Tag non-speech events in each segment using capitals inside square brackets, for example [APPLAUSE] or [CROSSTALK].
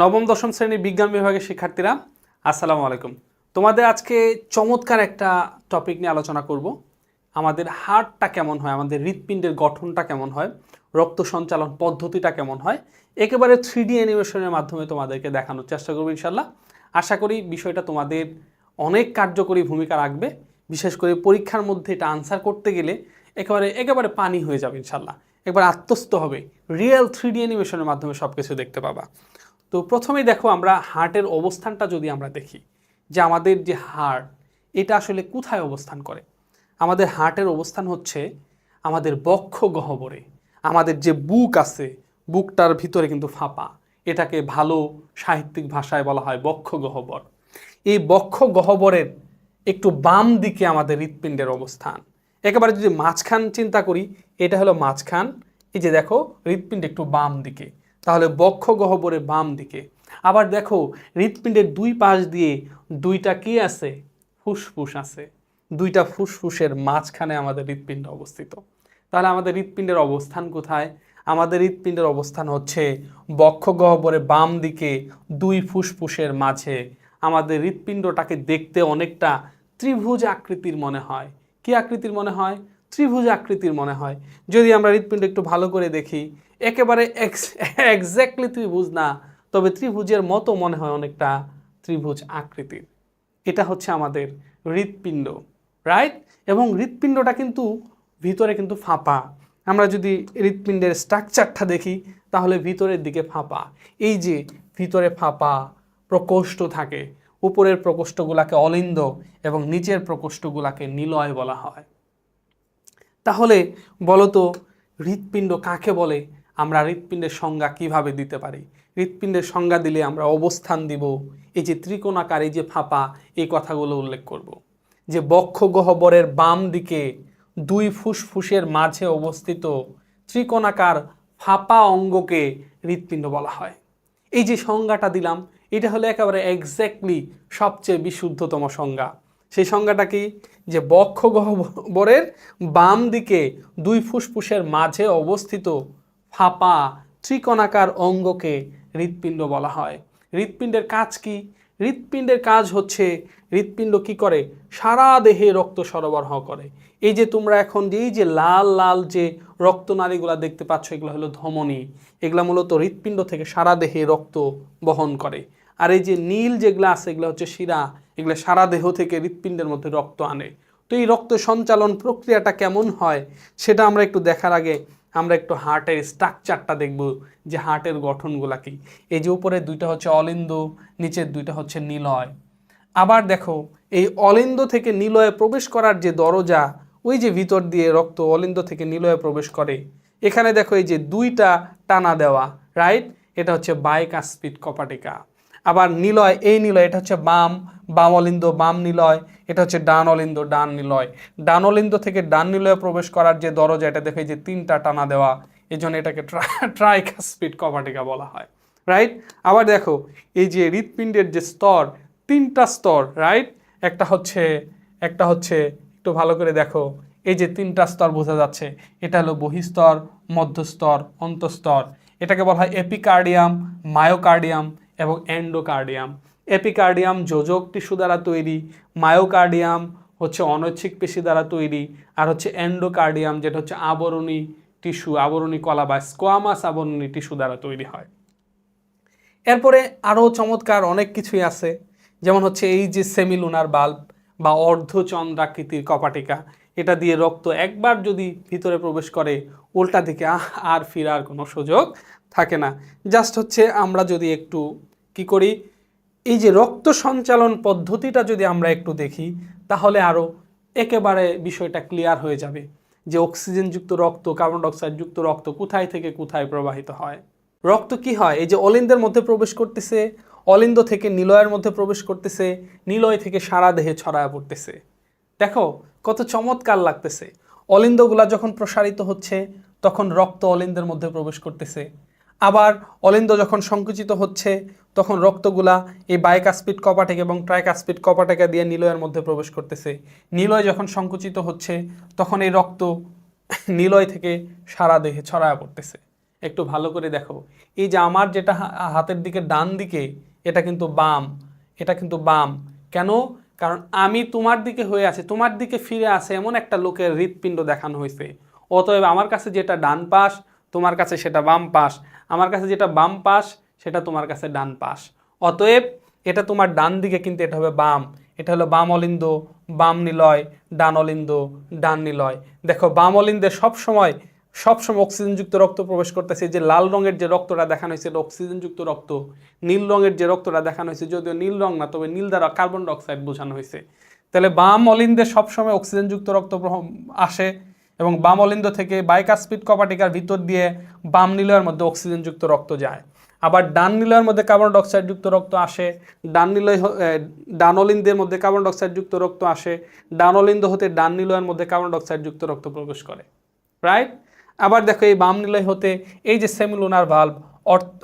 নবম, দশম শ্রেণির বিজ্ঞান বিভাগের শিক্ষার্থীরা, আসসালামু আলাইকুম। তোমাদের আজকে চমৎকার একটা টপিক নিয়ে আলোচনা করব। আমাদের হার্টটা কেমন হয়, আমাদের হৃৎপিণ্ডের গঠনটা কেমন হয়, রক্ত সঞ্চালন পদ্ধতিটা কেমন হয়, একেবারে থ্রি ডি অ্যানিমেশনের মাধ্যমে তোমাদেরকে দেখানোর চেষ্টা করব ইনশাল্লাহ আশা করি বিষয়টা তোমাদের অনেক কার্যকরী ভূমিকা রাখবে। বিশেষ করে পরীক্ষার মধ্যে এটা আনসার করতে গেলে একেবারে একেবারে পানি হয়ে যাবে ইনশাল্লাহ একবার আত্মস্থ হবে রিয়েল থ্রি ডি অ্যানিমেশনের মাধ্যমে সব কিছু দেখতে পাবা। তো প্রথমেই দেখো আমরা হার্টের অবস্থানটা যদি আমরা দেখি, যে আমাদের যে হার্ট এটা আসলে কোথায় অবস্থান করে? আমাদের হার্টের অবস্থান হচ্ছে আমাদের বক্ষ গহ্বরে। আমাদের যে বুক আছে, বুকটার ভিতরে কিন্তু ফাঁপা। এটাকে ভালো সাহিত্যিক ভাষায় বলা হয় বক্ষ গহ্বর। এই বক্ষ গহ্বরের একটু বাম দিকে আমাদের হৃৎপিণ্ডের অবস্থান। একেবারে যদি মাঝখান চিন্তা করি, এটা হলো মাঝখান। এই যে দেখো, হৃৎপিণ্ড একটু বাম দিকে। তাহলে বক্ষ গহ্বরের বাম দিকে। আবার দেখো, হৃৎপিণ্ডের দুই পাশ দিয়ে দুইটা কি আছে? ফুসফুস আছে। দুইটা ফুসফুসের মাঝখানে আমাদের হৃৎপিণ্ড অবস্থিত। তাহলে আমাদের হৃৎপিণ্ডের অবস্থান কোথায়? আমাদের হৃৎপিণ্ডের অবস্থান হচ্ছে বক্ষ গহ্বরের বাম দিকে দুই ফুসফুসের মাঝে। আমাদের হৃৎপিণ্ডটাকে দেখতে অনেকটা ত্রিভুজ আকৃতির মনে হয়। কি আকৃতির মনে হয়? ত্রিভুজ আকৃতির মনে হয়। যদি আমরা হৃৎপিণ্ড একটু ভালো করে দেখি একেবারে এক্স্যাক্টলি ত্রিভুজ না, তবে ত্রিভুজের মতো মনে হয় অনেকটা ত্রিভুজ আকৃতির। এটা হচ্ছে আমাদের হৃৎপিণ্ড রাইট এবং হৃৎপিণ্ডটা কিন্তু ভিতরে কিন্তু ফাঁপা। আমরা যদি হৃৎপিণ্ডের স্ট্রাকচারটা দেখি, তাহলে ভিতরের দিকে ফাঁপা। এই যে ভিতরে ফাঁপা, প্রকোষ্ঠ থাকে, উপরের প্রকোষ্ঠগুলাকে অলিন্দ এবং নিচের প্রকোষ্ঠগুলাকে নিলয় বলা হয়। তাহলে বলতো হৃৎপিণ্ড কাকে বলে? আমরা হৃৎপিণ্ডের সংজ্ঞা কীভাবে দিতে পারি? হৃৎপিণ্ডের সংজ্ঞা দিলে আমরা অবস্থান দিব। এই যে ত্রিকোণাকার, এই যে ফাঁপা, এই কথাগুলো উল্লেখ করব। যে বক্ষ গহ্বরের বাম দিকে দুই ফুসফুসের মাঝে অবস্থিত ত্রিকোণাকার ফাঁপা অঙ্গকে হৃৎপিণ্ড বলা হয়। এই যে সংজ্ঞাটা দিলাম, এটা হলো একেবারে এক্স্যাক্টলি সবচেয়ে বিশুদ্ধতম সংজ্ঞা। সেই সংজ্ঞাটা কি? যে বক্ষ গহ্বরের বাম দিকে দুই ফুসফুসের মাঝে অবস্থিত ফাঁপা ত্রিকোণাকার অঙ্গকে হৃৎপিণ্ড বলা হয়। হৃৎপিণ্ডের কাজ কি? হৃৎপিণ্ডের কাজ হচ্ছে হৃৎপিণ্ড কি করে? সারা দেহে রক্ত সরবরাহ করে। এই যে তোমরা এখন এই যে লাল লাল যে রক্তনালীগুলো দেখতে পাচ্ছ, এগুলো হলো ধমনী। এগুলো মূলত হৃৎপিণ্ড থেকে সারা দেহে রক্ত বহন করে। আর এই যে নীল যেগুলো আছে, এগুলো হচ্ছে শিরা। এগুলো সারা দেহ থেকে হৃৎপিণ্ডের মধ্যে রক্ত আনে। তো এই রক্ত সঞ্চালন প্রক্রিয়াটা কেমন হয়, সেটা আমরা একটু দেখার আগে আমরা একটু হার্টের স্ট্রাকচারটা দেখব যে হার্টের গঠনগুলা কি। এই যে উপরে দুইটা হচ্ছে অলিন্দ, নিচের দুইটা হচ্ছে নিলয়। আবার দেখো, এই অলিন্দ থেকে নিলয়ে প্রবেশ করার যে দরজা, ওই যে ভিতর দিয়ে রক্ত অলিন্দ থেকে নিলয়ে প্রবেশ করে। এখানে দেখো এই যে দুইটা টানা দেওয়া রাইট এটা হচ্ছে বাইকাস্পিড কপাটিকা। আবার নিলয়, এই নিলয়, এটা হচ্ছে বাম বাম অলিন্দ, বাম নিলয়। এটা হচ্ছে ডান অলিন্দ ডান নিলয় ডান অলিন্দ থেকে ডান নিলয়ে প্রবেশ করার যে দরজা, এটা দেখো যে তিনটা টানা দেওয়া, এই জন্য এটাকে ট্রাইকাস্পিড কপাটিকা বলা হয় রাইট আবার দেখো, এই যে হৃৎপিণ্ডের যে স্তর, তিনটা স্তর রাইট একটা হচ্ছে একটা হচ্ছে, একটু ভালো করে দেখো, এই যে তিনটা স্তর বোঝা যাচ্ছে, এটা হলো বহিস্তর, মধ্যস্তর, অন্তঃস্তর। এটাকে বলা হয় এপিকার্ডিয়াম, মায়োকার্ডিয়াম এবং অ্যান্ডোকার্ডিয়াম। এপিকার্ডিয়াম, যোজক টিস্যু দ্বারা তৈরি, মায়োকার্ডিয়াম হচ্ছে অনৈচ্ছিক পেশি দ্বারা তৈরি, আর হচ্ছে অ্যান্ডোকার্ডিয়াম যেটা হচ্ছে আবরণী টিস্যু, আবরণী কলা বা স্কোয়ামাস আবরণী টিস্যু দ্বারা তৈরি হয়। এরপরে আরও চমৎকার অনেক কিছুই আছে, যেমন হচ্ছে এই যে সেমিলুনার বাল্ব বা অর্ধচন্দ্রাকৃতির কপাটিকা, এটা দিয়ে রক্ত একবার যদি ভিতরে প্রবেশ করে, উল্টা দিকে আর ফিরার কোনো সুযোগ থাকে না। জাস্ট হচ্ছে আমরা যদি একটু কি করি এই যে রক্ত সঞ্চালন পদ্ধতিটা যদি আমরা একটু দেখি, তাহলে আরও একেবারে বিষয়টা ক্লিয়ার হয়ে যাবে যে অক্সিজেনযুক্ত রক্ত কার্বন ডাইঅক্সাইডযুক্ত রক্ত কোথায় থেকে কোথায় প্রবাহিত হয়। রক্ত কি হয়? এই যে অলিন্দের মধ্যে প্রবেশ করতেছে, অলিন্দ থেকে নিলয়ের মধ্যে প্রবেশ করতেছে, নিলয় থেকে সারা দেহে ছড়ায় পড়তেছে। দেখো, কত চমৎকার লাগতেছে। অলিন্দগুলা যখন প্রসারিত হচ্ছে, তখন রক্ত অলিন্দের মধ্যে প্রবেশ করতেছে। আবার অলিন্দ যখন সংকুচিত হচ্ছে, তখন রক্তগুলা এই বাইকাস্পিড কপাটেক এবং ট্রাইকাস্পিড কপাটেকা দিয়ে নিলয়ের মধ্যে প্রবেশ করতেছে। নিলয় যখন সংকুচিত হচ্ছে, তখন এই রক্ত [COUGHS] নিলয় থেকে সারা দেহে ছড়ায় পড়তেছে। একটু ভালো করে দেখো। এই যে আমার যেটা হাতের দিকে ডান দিকে, এটা কিন্তু বাম, এটা কিন্তু বাম। কেন? কারণ আমি তোমার দিকে হয়ে আছে, তোমার দিকে ফিরে আসে এমন একটা লোকের হৃৎপিণ্ড দেখানো হয়েছে। অতএব আমার কাছে যেটা ডান পাশ তোমার কাছে সেটা বাম পাশ। আমার কাছে যেটা বাম পাশ, সেটা তোমার কাছে ডান পাশ। অতএব এটা তোমার ডান দিকে কিন্তু এটা হবে বাম। এটা হলো বাম অলিন্দ, বাম নিলয়, ডান অলিন্দ, ডান নিলয়। দেখো, বাম অলিন্দে সবসময় সবসময় অক্সিজেনযুক্ত রক্ত প্রবেশ করতেছে। যে লাল রঙের যে রক্তটা দেখানো হয়েছে, এটা অক্সিজেনযুক্ত রক্ত। নীল রঙের যে রক্তটা দেখানো হয়েছে, যদিও নীল রং না, তবে নীল দ্বারা কার্বন ডাইঅক্সাইড বোঝানো হয়েছে। তাহলে বাম অলিন্দে সবসময় অক্সিজেনযুক্ত রক্ত আসে। এবং বাম অলিন্দ থেকে বাইকাসপিড কপাটিকার ভিতর দিয়ে বাম নিলয়ের মধ্যে অক্সিজেনযুক্ত রক্ত যায়। আবার ডান নিলয়ের মধ্যে কার্বন ডাইঅক্সাইড যুক্ত রক্ত আসে ডান নিলয় হ- এ, ডান অলিন্দের মধ্যে কার্বন ডাইঅক্সাইড যুক্ত রক্ত আসে ডান অলিন্দ হতে ডান নিলয়ের মধ্যে কার্বন ডাইঅক্সাইড যুক্ত রক্ত প্রবেশ করে রাইট আবার দেখো এই বাম নিলয় হতে এই যে সেমিলুনার ভাল্ব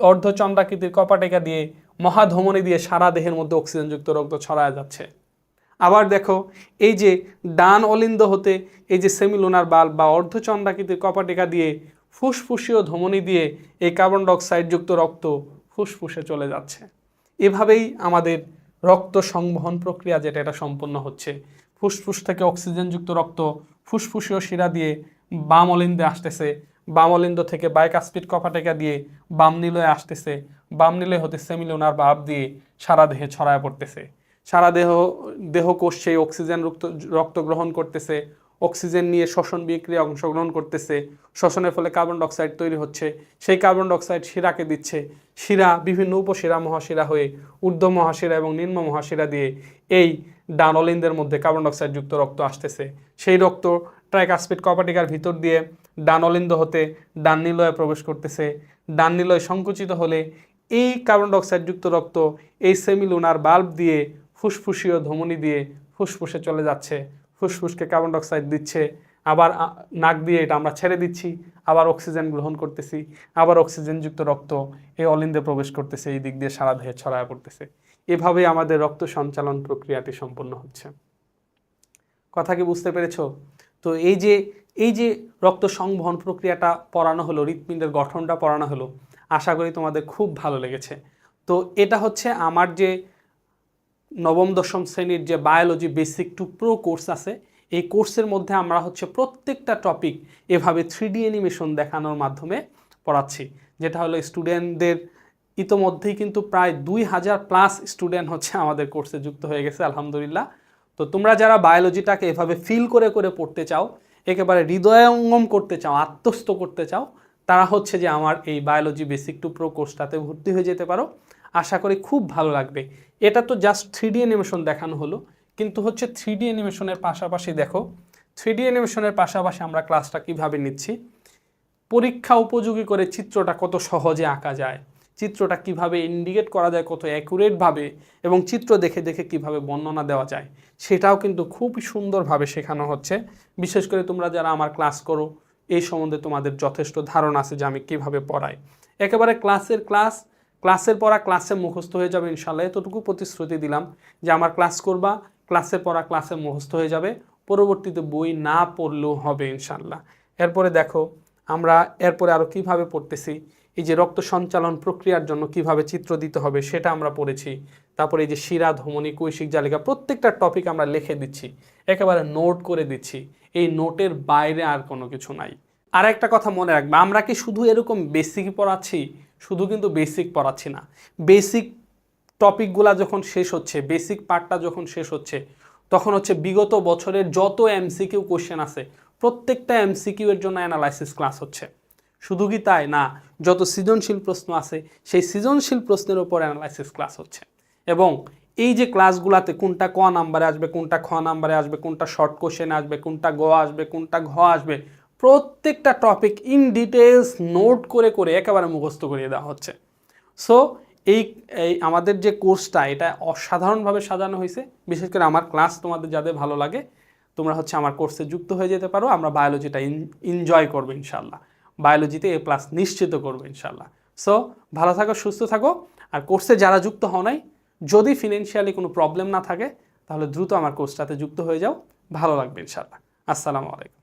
অর্ধচন্দ্রাকৃতির কপাটিকা দিয়ে মহাধমনী দিয়ে সারা দেহের মধ্যে অক্সিজেনযুক্ত রক্ত ছড়ায় যাচ্ছে। আবার দেখো, এই যে ডান অলিন্দ হতে এই যে সেমিলোনার বাল্ব বা অর্ধচন্দ্রাকৃতির কপাটিকা দিয়ে ফুসফুসীয় ধমনী দিয়ে এই কার্বন ডাইঅক্সাইডযুক্ত রক্ত ফুসফুসে চলে যাচ্ছে। এভাবেই আমাদের রক্ত সংবহন প্রক্রিয়া যেটা, এটা সম্পন্ন হচ্ছে। ফুসফুস থেকে অক্সিজেনযুক্ত রক্ত ফুসফুসীয় শিরা দিয়ে বাম অলিন্দে আসতেছে। বাম অলিন্দ থেকে বাইকাসপিড কপাটেকা দিয়ে বাম নিলয়ে আসতেছে। বাম নিলয় হতে সেমিলুনার বাল্ব দিয়ে সারা দেহে ছড়ায় পড়তেছে। সারা দেহ, দেহকোষ সেই অক্সিজেন রক্ত রক্ত গ্রহণ করতেছে, অক্সিজেন নিয়ে শ্বসন বিক্রিয়া অংশগ্রহণ করতেছে, শ্বসনের ফলে কার্বন ডাইঅক্সাইড তৈরি হচ্ছে, সেই কার্বন ডাইঅক্সাইড শিরাকে দিচ্ছে, শিরা, বিভিন্ন উপশিরা, মহাশিরা হয়ে ঊর্ধ্ব মহাশিরা এবং নিম্ন মহাশিরা দিয়ে এই ডানলিনদের মধ্যে কার্বন ডাইঅক্সাইড যুক্ত রক্ত আসতেছে। সেই রক্ত ট্রাইকাসপিড কপাটিকার ভিতর দিয়ে ডানলিন্দ হতে ডান নিলয়ে প্রবেশ করতেছে। ডান নিলয় সংকুচিত হলে এই কার্বন ডাইঅক্সাইড যুক্ত রক্ত এই সেমিলুনার বাল্ব দিয়ে ফুসফুসীয় ধমনী দিয়ে ফুসফুসে চলে যাচ্ছে। ফুসফুসকে কার্বন ডাইঅক্সাইড দিচ্ছে। আবার নাক দিয়ে এটা আমরা ছেড়ে দিচ্ছি। আবার অক্সিজেন গ্রহণ করতেছি। আবার অক্সিজেনযুক্ত রক্ত এই অলিন্দে প্রবেশ করতেছে, এই দিক দিয়ে সারা দেহে ছড়ায় পড়তেছে। এভাবেই আমাদের রক্ত সঞ্চালন প্রক্রিয়াটি সম্পন্ন হচ্ছে। কথা কি বুঝতে পেরেছ? তো এই যে এই যে রক্ত সংবহন প্রক্রিয়াটা পড়ানো হলো, হৃৎপিণ্ডের গঠনটা পড়ানো হলো, আশা করি তোমাদের খুব ভালো লেগেছে। তো এটা হচ্ছে আমার যে নবম, দশম শ্রেণির যে biology basic to pro course আছে, এই কোর্সের মধ্যে আমরা হচ্ছে প্রত্যেকটা টপিক এভাবে থ্রি ডি অ্যানিমেশন দেখানোর মাধ্যমে পড়াচ্ছি। যেটা হলো স্টুডেন্টদের ইতোমধ্যেই কিন্তু প্রায় দুই হাজার প্লাস স্টুডেন্ট হচ্ছে আমাদের কোর্সে যুক্ত হয়ে গেছে, আলহামদুলিল্লাহ। তো তোমরা যারা বায়োলজিটাকে এভাবে ফিল করে করে পড়তে চাও, একেবারে হৃদয়ঙ্গম করতে চাও, আত্মস্থ করতে চাও, তারা হচ্ছে যে আমার এই বায়োলজি বেসিক টু প্রো কোর্সটাতে ভর্তি হয়ে যেতে পারো। আশা করি খুব ভালো লাগবে। এটা তো জাস্ট থ্রি ডি অ্যানিমেশন দেখানো হলো, কিন্তু হচ্ছে থ্রি ডি অ্যানিমেশনের পাশাপাশি দেখো থ্রি ডি অ্যানিমেশনের পাশাপাশি আমরা ক্লাসটা কীভাবে নিচ্ছি? পরীক্ষা উপযোগী করে চিত্রটা কত সহজে আঁকা যায়, চিত্রটা কীভাবে ইন্ডিকেট করা যায় কত অ্যাকুরেটভাবে এবং চিত্র দেখে দেখে কীভাবে বর্ণনা দেওয়া যায়, সেটাও কিন্তু খুব সুন্দরভাবে শেখানো হচ্ছে। বিশেষ করে তোমরা যারা আমার ক্লাস করো, এই সম্বন্ধে তোমাদের যথেষ্ট ধারণা আছে যে আমি কীভাবে পড়াই। একেবারে ক্লাসের ক্লাস ক্লাসের পড়া ক্লাসে মুখস্থ হয়ে যাবে ইনশাল্লাহ এতটুকু প্রতিশ্রুতি দিলাম যে আমার ক্লাস করবা, ক্লাসের পড়া ক্লাসে মুখস্থ হয়ে যাবে, পরবর্তীতে বই না পড়লেও হবে ইনশাল্লাহ এরপরে দেখো, আমরা এরপরে আরও কীভাবে পড়তেছি, এই যে রক্ত সঞ্চালন প্রক্রিয়ার জন্য কীভাবে চিত্র দিতে হবে সেটা আমরা পড়েছি, তারপরে এই যে শিরা, ধমনী, কৈশিক, জালিকা, প্রত্যেকটা টপিক আমরা লিখে দিচ্ছি, একেবারে নোট করে দিচ্ছি, এই নোটের বাইরে আর কোনো কিছু নাই। আর একটা কথা মনে রাখবে, আমরা কি শুধু এরকম বেসিক পড়াচ্ছি শুধু কিন্তু বেসিক পড়াচ্ছি না। বেসিক টপিকগুলা যখন শেষ হচ্ছে বেসিক পার্টটা যখন শেষ হচ্ছে, তখন হচ্ছে বিগত বছরের যত এমসিকিউ কোশ্চেন আছে, প্রত্যেকটা এমসিকিউ এর জন্য অ্যানালাইসিস ক্লাস হচ্ছে। শুধু কি তাই? না, যত সৃজনশীল প্রশ্ন আছে, সেই সৃজনশীল প্রশ্নের উপর অ্যানালাইসিস ক্লাস হচ্ছে। এবং এই যে ক্লাসগুলাতে কোনটা ক নাম্বারে আসবে, কোনটা খ নাম্বারে আসবে, কোনটা শর্ট কোশ্চেন আসবে, কোনটা গ আসবে, কোনটা ঘ আসবে প্রত্যেকটা টপিক ইন ডিটেলস নোট করে করে একেবারে মুখস্থ করিয়ে দেওয়া হচ্ছে। সো এই এই আমাদের যে কোর্সটা এটা অসাধারণভাবে সাজানো হয়েছে। বিশেষ করে আমার ক্লাস তোমাদের যাদের ভালো লাগে, তোমরা হচ্ছে আমার কোর্সে যুক্ত হয়ে যেতে পারো। আমরা বায়োলজিটা এনজয় করব ইনশাল্লাহ বায়োলজিতে এ প্লাস নিশ্চিত করব ইনশাল্লাহ সো ভালো থাকো, সুস্থ থাকো। আর কোর্সে যারা যুক্ত হও নাই, যদি ফিনান্সিয়ালি কোনো প্রবলেম না থাকে, তাহলে দ্রুত আমার কোর্সটাতে যুক্ত হয়ে যাও। ভালো লাগবে ইনশাল্লাহ আসসালামু আলাইকুম।